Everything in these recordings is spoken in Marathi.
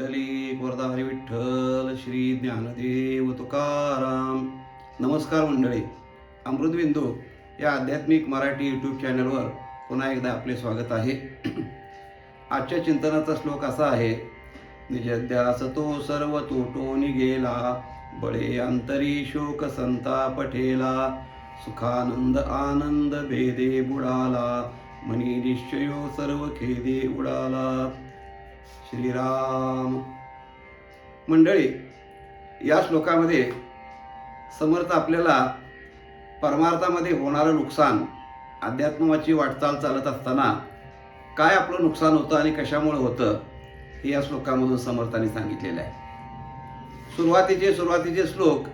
मंडली वरदा हरी विठ्ठल श्री ज्ञानदेव तुकाराम. नमस्कार मंडळी. अमृतबिंदू या आध्यात्मिक मराठी यूट्यूब चॅनलवर पुन्हा एकदा आपले स्वागत आहे. आजच्या चिंतनाचा श्लोक असा आहे निजद्यास तो सर्व तोटो गेला बळे अंतरी शोक संताप ठेला सुखानंद आनंद भेदे बुडाला मनी निश्चयो सर्व खेदे उडाला. श्रीराम मंडळी या श्लोकामध्ये समर्थ आपल्याला परमार्थामध्ये होणारं नुकसान अध्यात्माची वाटचाल चालत असताना काय आपलं नुकसान होतं आणि कशामुळे होतं हे या श्लोकामधून समर्थाने सांगितलेलं आहे. सुरुवातीचे सुरुवातीचे श्लोक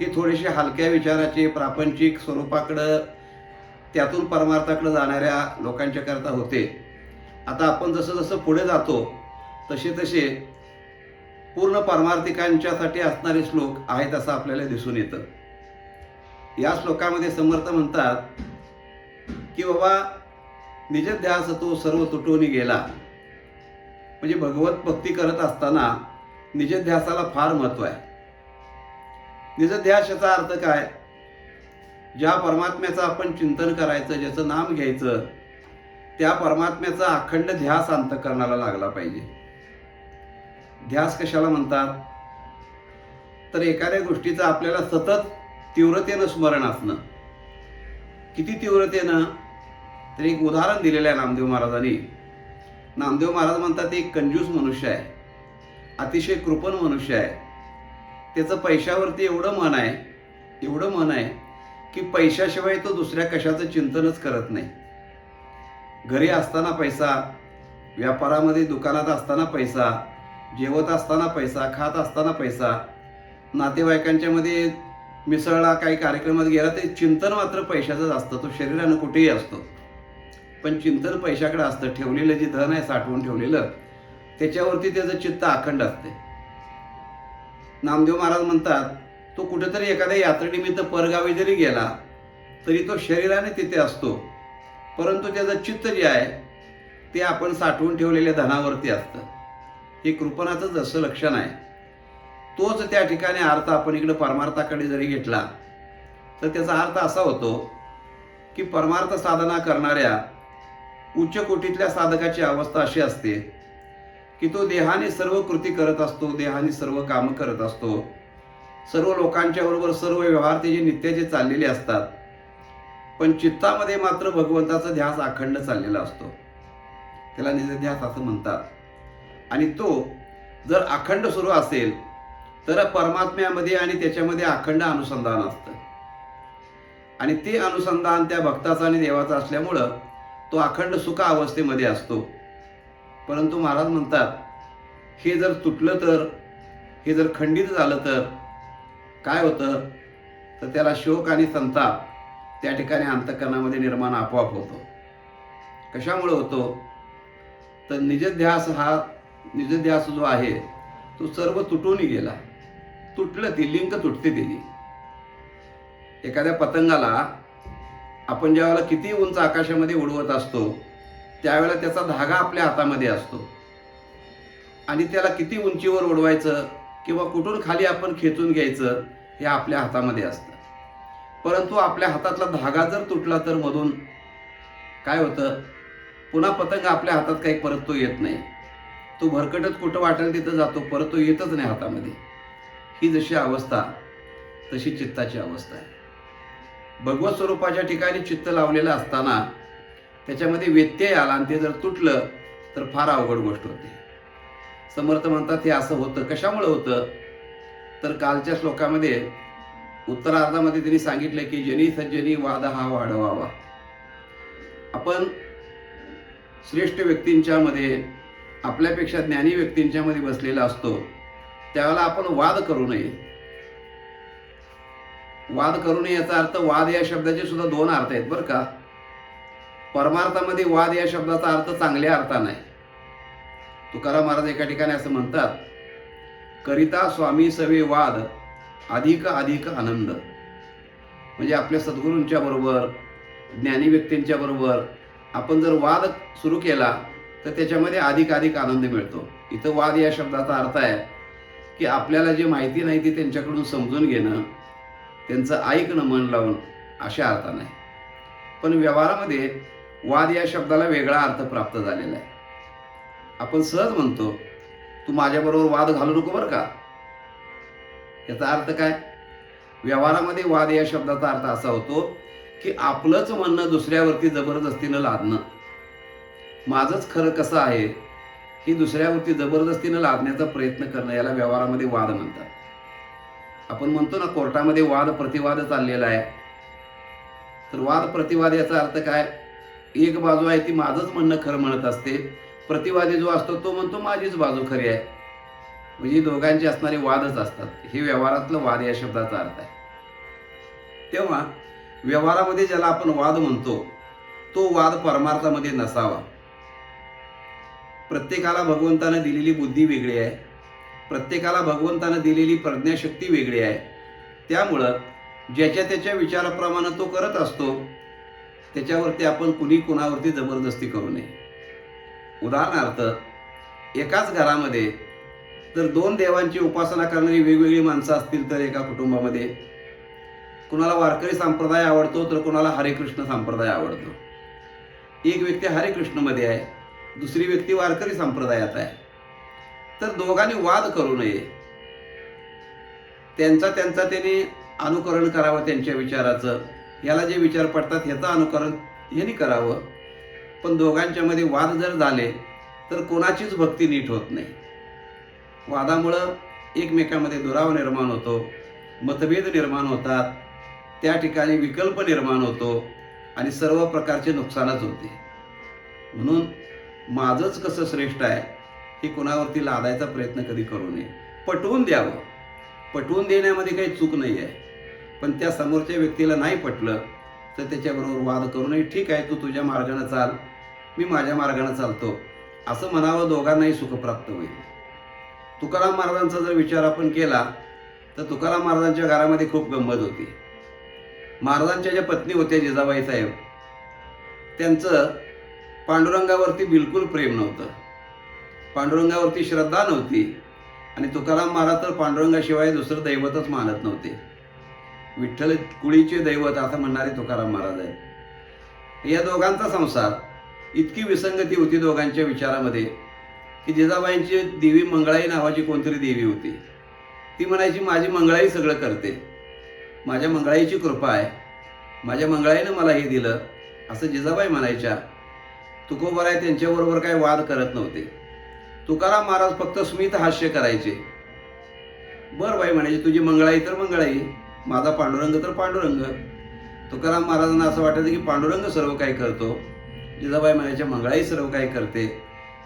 हे थोडेसे हलक्या विचाराचे प्रापंचिक स्वरूपाकडं त्यातून परमार्थाकडं जाणाऱ्या लोकांच्याकरता होते. आता आपण जसं जसं पुढे जातो तसे तसे पूर्ण परमार्थिकांच्यासाठी असणारे श्लोक आहेत असं आपल्याला दिसून येतं. या श्लोकामध्ये समर्थ म्हणतात की बाबा निजध्यास तो सर्व तुटून गेला. म्हणजे भगवत भक्ती करत असताना निजध्यासाला फार महत्त्व आहे. निजध्यासाचा अर्थ काय? ज्या परमात्म्याचं आपण चिंतन करायचं ज्याचं नाम घ्यायचं त्या परमात्म्याचा अखंड ध्यास अंतकरणाला लागला पाहिजे. ध्यास कशाला म्हणतात? तर एखाद्या गोष्टीचं आपल्याला सतत तीव्रतेनं स्मरण असणं. किती तीव्रतेनं? तर एक उदाहरण दिलेलं आहे नामदेव महाराजांनी. नामदेव महाराज म्हणतात एक कंजूस मनुष्य आहे. अतिशय कृपण मनुष्य आहे. त्याचं पैशावरती एवढं मन आहे एवढं मन आहे की पैशाशिवाय तो दुसऱ्या कशाचं चिंतनच करत नाही. घरी असताना पैसा व्यापारामध्ये दुकानात असताना पैसा जेवत असताना पैसा खात असताना पैसा नातेवाईकांच्या मध्ये मिसळला काही कार्यक्रमात गेला ते चिंतन मात्र पैशाचंच असतं. तो शरीरानं कुठेही असतो. पण चिंतन पैशाकडे असतं. ठेवलेलं जे धन आहे साठवून ठेवलेलं त्याच्यावरती त्याचं चित्त अखंड असते. नामदेव महाराज म्हणतात तो कुठेतरी एखाद्या यात्रेनिमित्त परगावी जरी गेला तरी तो शरीराने तिथे असतो. परंतु त्याचं चित्त जे आहे ते आपण साठवून ठेवलेल्या धनावरती असतं. हे कृपणाचं जसं लक्षण आहे. तोच त्या ठिकाणी अर्थ आपण इकडं परमार्थाकडे जरी घेतला तर त्याचा अर्थ असा होतो की परमार्थ साधना करणाऱ्या उच्च कोटीतल्या साधकाची अवस्था अशी असते की तो देहाने सर्व कृती करत असतो देहाने सर्व कामं करत असतो. सर्व लोकांच्या बरोबर सर्व व्यवहार त्याचे नित्याचे चाललेले असतात पण चित्तामध्ये मात्र भगवंताचा ध्यास अखंड चाललेला असतो. त्याला निजध्यास असं म्हणतात. आणि तो जर अखंड सुरू असेल तर परमात्म्यामध्ये आणि त्याच्यामध्ये अखंड अनुसंधान असतं. आणि ते अनुसंधान त्या भक्ताचं आणि देवाचं असल्यामुळं तो अखंड सुख अवस्थेमध्ये असतो. परंतु महाराज म्हणतात हे जर तुटलं तर हे जर खंडित झालं तर काय होतं? तर त्याला शोक आणि संताप त्या ठिकाणी अंतकरणामध्ये निर्माण आपोआप होतो. कशामुळे होतो? तर निजध्यास हा निजध्यास जो आहे तो सर्व तुटून गेला. तुटलं ती लिंक तुटते त्याची एखाद्या पतंगाला आपण ज्यावेळेला किती उंच आकाशामध्ये उडवत असतो त्यावेळेला त्याचा धागा आपल्या हातामध्ये असतो. आणि त्याला किती उंचीवर उडवायचं किंवा कुठून खाली आपण खेचून घ्यायचं हे आपल्या हातामध्ये असतं. परंतु आपल्या हातातला धागा जर तुटला तर मधून काय होतं? पुन्हा पतंग आपल्या हातात काही परत तो येत नाही. तो भरकटत कुठं वाटेल तिथं जातो परत तो येतच नाही हातामध्ये. ही जशी अवस्था तशी चित्ताची अवस्था आहे. भगवत स्वरूपाच्या ठिकाणी चित्त लावलेलं असताना त्याच्यामध्ये व्यत्यय आला आणि ते जर तुटलं तर फार अवघड गोष्ट होते. समर्थ म्हणतात हे असं होतं कशामुळे होतं? तर कालच्या श्लोकामध्ये उत्तरार्धामध्ये त्यांनी सांगितलं की जनी सज्जनी वाद हा वाढवावा. आपण श्रेष्ठ व्यक्तींच्या मध्ये आपल्यापेक्षा ज्ञानी व्यक्तींच्या मध्ये बसलेला असतो त्यावेळेला आपण वाद करू नये. वाद करू नये याचा अर्थ वाद या शब्दाचे सुद्धा दोन अर्थ आहेत बरं का. परमार्थामध्ये वाद या शब्दाचा अर्थ चांगल्या अर्थाने तुकाराम महाराज एका ठिकाणी असं म्हणतात करिता स्वामी सवे वाद अधिक अधिक आनंद. म्हणजे आपल्या सद्गुरूंच्या बरोबर ज्ञानी व्यक्तींच्या बरोबर आपण जर वाद सुरू केला तर त्याच्यामध्ये अधिक अधिक आनंद मिळतो. इथं वाद या शब्दाचा अर्थ आहे की आपल्याला जे माहिती नाही ती त्यांच्याकडून समजून घेणं त्यांचं ऐकणं मन लावून अशा अर्थानं. आहे पण व्यवहारामध्ये वाद या शब्दाला वेगळा अर्थ प्राप्त झालेला आहे. आपण सहज म्हणतो तू माझ्याबरोबर वाद घालू नको बरं का? याचा अर्थ काय? व्यवहारामध्ये वाद या शब्दाचा अर्थ असा होतो की आपलंच म्हणणं दुसऱ्यावरती जबरदस्तीनं लादणं. माझंच खरं कसं आहे ही दुसऱ्यावरती जबरदस्तीनं लादण्याचा प्रयत्न करणं याला व्यवहारामध्ये वाद म्हणतात. आपण म्हणतो ना कोर्टामध्ये वाद प्रतिवाद चाललेला आहे. तर वाद प्रतिवाद याचा अर्थ काय? एक बाजू आहे ती माझंच म्हणणं खरं म्हणत असते. प्रतिवादी जो असतो तो म्हणतो माझीच बाजू खरी आहे. म्हणजे दोघांचे असणारे वादच असतात. हे व्यवहारातलं वाद या शब्दाचा अर्थ आहे. तेव्हा व्यवहारामध्ये ज्याला आपण वाद म्हणतो तो वाद परमार्थामध्ये नसावा. प्रत्येकाला भगवंतानं दिलेली बुद्धी वेगळी आहे. प्रत्येकाला भगवंतानं दिलेली प्रज्ञाशक्ती वेगळी आहे. त्यामुळं ज्याच्या त्याच्या विचाराप्रमाणे तो करत असतो त्याच्यावरती आपण कुणी कुणावरती जबरदस्ती करू नये. उदाहरणार्थ एकाच घरामध्ये जर दोन देवांची उपासना करणारी वेगवेगळी माणसं असतील तर एका कुटुंबामध्ये. कुणाला वारकरी संप्रदाय आवडतो तर कुणाला हरेकृष्ण संप्रदाय आवडतो. एक व्यक्ती हरेकृष्णमध्ये आहे. दुसरी व्यक्ती वारकरी संप्रदायात आहे. तर दोघांनी वाद करू नये. त्यांचा त्यांचा त्यांनी अनुकरण करावं त्यांच्या विचाराचं. याला जे विचार पडतात ह्याचं अनुकरण यांनी करावं. पण दोघांच्यामध्ये वाद जर झाले तर कोणाचीच भक्ती नीट होत नाही. वादामुळं एकमेकामध्ये दुराव निर्माण होतो मतभेद निर्माण होतात त्या ठिकाणी विकल्प निर्माण होतो आणि सर्व प्रकारचे नुकसानच होते. म्हणून माझंच कसं श्रेष्ठ आहे हे कुणावरती लादायचा प्रयत्न कधी करू नये. पटवून द्यावं. पटवून देण्यामध्ये काही चूक नाही आहे. पण त्या समोरच्या व्यक्तीला नाही पटलं तर त्याच्याबरोबर वाद करू नये. ठीक आहे तू तुझ्या मार्गानं चाल. मी माझ्या मार्गानं चालतो. असं म्हणावं दोघांनाही सुख प्राप्त होईल. तुकाराम महाराजांचा जर विचार आपण केला तर तुकाराम महाराजांच्या घरामध्ये खूप गंमत होती. महाराजांच्या ज्या पत्नी होत्या जिजाबाई साहेब त्यांचं पांडुरंगावरती बिलकुल प्रेम नव्हतं. पांडुरंगावरती श्रद्धा नव्हती आणि तुकाराम महाराज तर पांडुरंगाशिवाय दुसरं दैवतच मानत नव्हते. विठ्ठल कुळीचे दैवत असं म्हणणारे तुकाराम महाराज आहेत. या दोघांचा संसार इतकी विसंगती होती दोघांच्या विचारामध्ये की जिजाबाईंची देवी मंगळाई नावाची कोणतरी देवी होती. ती म्हणायची माझी मंगळाई सगळं करते. माझ्या मंगळाईची कृपा आहे. माझ्या मंगळाईनं मला हे दिलं. असं जिजाबाई म्हणायच्या तुकोबराय त्यांच्याबरोबर काही वाद करत नव्हते. तुकाराम महाराज फक्त स्मित हास्य करायचे. बर बाई म्हणायचे तुझी मंगळाई तर मंगळाई माझा पांडुरंग तर पांडुरंग. तुकाराम महाराजांना असं वाटायचं की पांडुरंग सर्व काही करतो. जिजाबाई म्हणायच्या मंगळाई सर्व काही करते.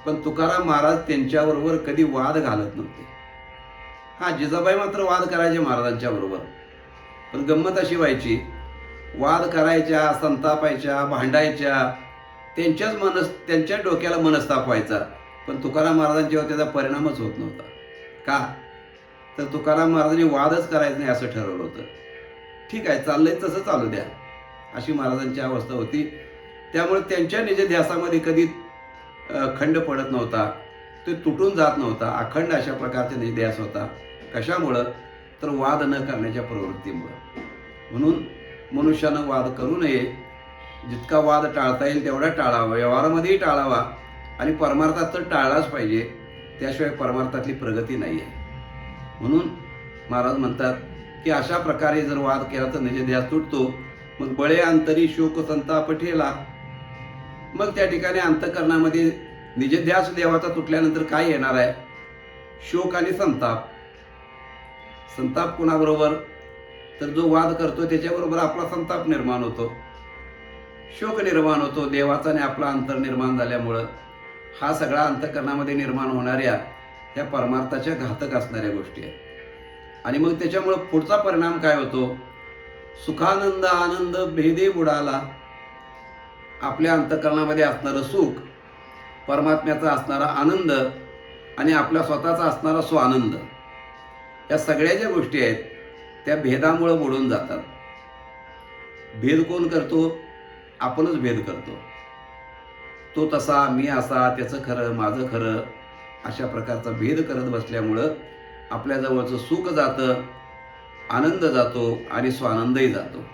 पण तुकाराम महाराज त्यांच्याबरोबर कधी वाद घालत नव्हते. हा जिजाबाई मात्र वाद करायचे महाराजांच्या बरोबर. पण गंमत अशी व्हायची वाद करायच्या संतापायच्या भांडायच्या त्यांच्याच मनस त्यांच्या डोक्याला मनस्ताप व्हायचा. पण तुकाराम महाराजांच्यावर त्याचा परिणामच होत नव्हता. का? तर तुकाराम महाराजांनी वादच करायचं नाही असं ठरवलं होतं. ठीक आहे चाललंय तसं चालू द्या. अशी महाराजांची अवस्था होती. त्यामुळे त्यांच्या निज ध्यासामध्ये कधी खंड पडत नव्हता. ते तुटून जात नव्हता. अखंड अशा प्रकारचा निध्यास होता. कशामुळं? तर वाद न करण्याच्या प्रवृत्तीमुळं. म्हणून मनुष्यानं वाद करू नये. जितका वाद टाळता येईल तेवढा टाळावा. व्यवहारामध्येही टाळावा. आणि परमार्थात तर टाळलाच पाहिजे. त्याशिवाय परमार्थातली प्रगती नाही आहे. म्हणून महाराज म्हणतात की अशा प्रकारे जर वाद केला तर निजध्यास तुटतो. मग बळे अंतरी शोक संताप ठेला. मग त्या ठिकाणी अंतकरणामध्ये निजध्यास देवाचा तुटल्यानंतर काय येणार आहे? शोक आणि संताप. संताप कुणाबरोबर? तर जो वाद करतो त्याच्याबरोबर आपला संताप निर्माण होतो. शोक निर्माण होतो देवाचा आणि आपला अंतर निर्माण झाल्यामुळं. हा सगळा अंतकरणामध्ये निर्माण होणाऱ्या ह्या परमार्थाच्या घातक असणाऱ्या गोष्टी आहेत. आणि मग त्याच्यामुळं पुढचा परिणाम काय होतो? सुखानंद आनंद भेदे बुडाला. आपल्या अंतकरणामध्ये असणारं सुख परमात्म्याचा असणारा आनंद आणि आपल्या स्वतःचा असणारा स्वानंद. या सगळ्या ज्या गोष्टी आहेत त्या भेदामुळं बुडून जातात. भेद कोण करतो? आपणच भेद करतो. तो तसा मी असा त्याचं खरं माझं खरं अशा प्रकारचा भेद करत बसल्यामुळं आपल्या जवळचं सुख जातं आनंद जातो आणि स्वानंदही जातो.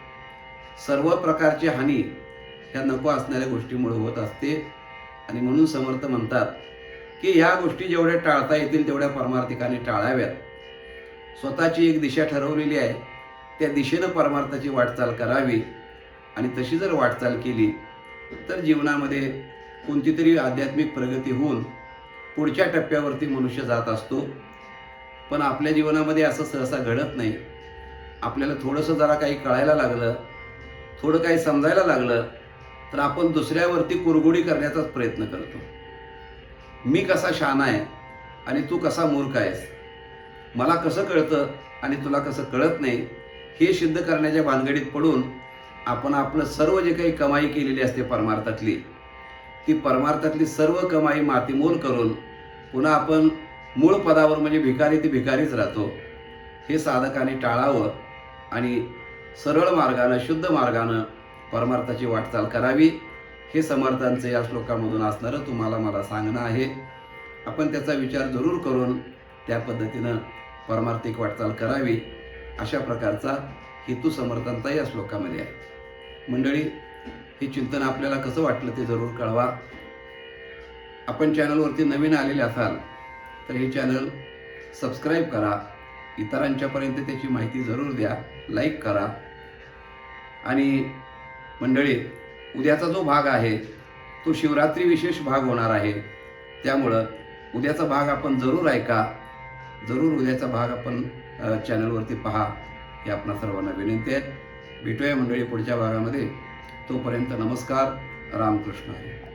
सर्व प्रकारची हानी ह्या नको असणाऱ्या गोष्टीमुळे होत असते. आणि म्हणून समर्थ म्हणतात की ह्या गोष्टी जेवढ्या टाळता येतील तेवढ्या परमार्थिकाने टाळाव्यात. स्वतःची एक दिशा ठरवलेली आहे. त्या दिशेनं परमार्थाची वाटचाल करावी. आणि तशी जर वाटचाल केली तर जीवनामध्ये कोणती तरी आध्यात्मिक प्रगती होऊन पुढच्या टप्प्यावरती मनुष्य जात असतो. पण आपल्या जीवनामध्ये असं सहसा घडत नाही. आपल्याला थोडंसं जरा काही कळायला लागलं थोडं काही समजायला लागलं तर आपण दुसऱ्यावरती कुरगुडी करण्याचाच प्रयत्न करतो. मी कसा शहाणा आहे आणि तू कसा मूर्ख आहेस? मला कसं कळतं आणि तुला कसं कळत नाही हे सिद्ध करण्याच्या भानगडीत पडून आपण आपलं सर्व जे काही कमाई केलेली असते परमार्थातली ती परमार्थातली सर्व कमाई मातीमोल करून पुन्हा आपण मूळ पदावर म्हणजे भिकारी ते भिकारीच राहतो. हे साधकाने टाळावं आणि सरळ मार्गानं शुद्ध मार्गानं परमार्थाची वाटचाल करावी. हे समर्थांचं या श्लोकामधून असणारं तुम्हाला मला सांगणं आहे. आपण त्याचा विचार जरूर करून त्या पद्धतीनं परमार्थिक वाटचाल करावी. अशा प्रकारचा हेतू समर्थांचा या श्लोकामध्ये आहे. मंडळी हे चिंतन आपल्याला कसं वाटलं ते जरूर कळवा. आपण चॅनलवरती नवीन आलेले असाल तर हे चॅनल सबस्क्राईब करा. इतरांच्यापर्यंत त्याची माहिती जरूर द्या लाईक करा. आणि मंडळी उद्याचा जो भाग आहे तो शिवरात्री विशेष भाग होणार आहे. त्यामुळं उद्याचा भाग आपण जरूर ऐका. जरूर उद्याचा भाग आपण चॅनलवरती पहा. ही आपणा सर्वांना विनंती आहे. भेटूया मंडळी पुढच्या भागामध्ये तोपर्यंत नमस्कार रामकृष्ण हरी.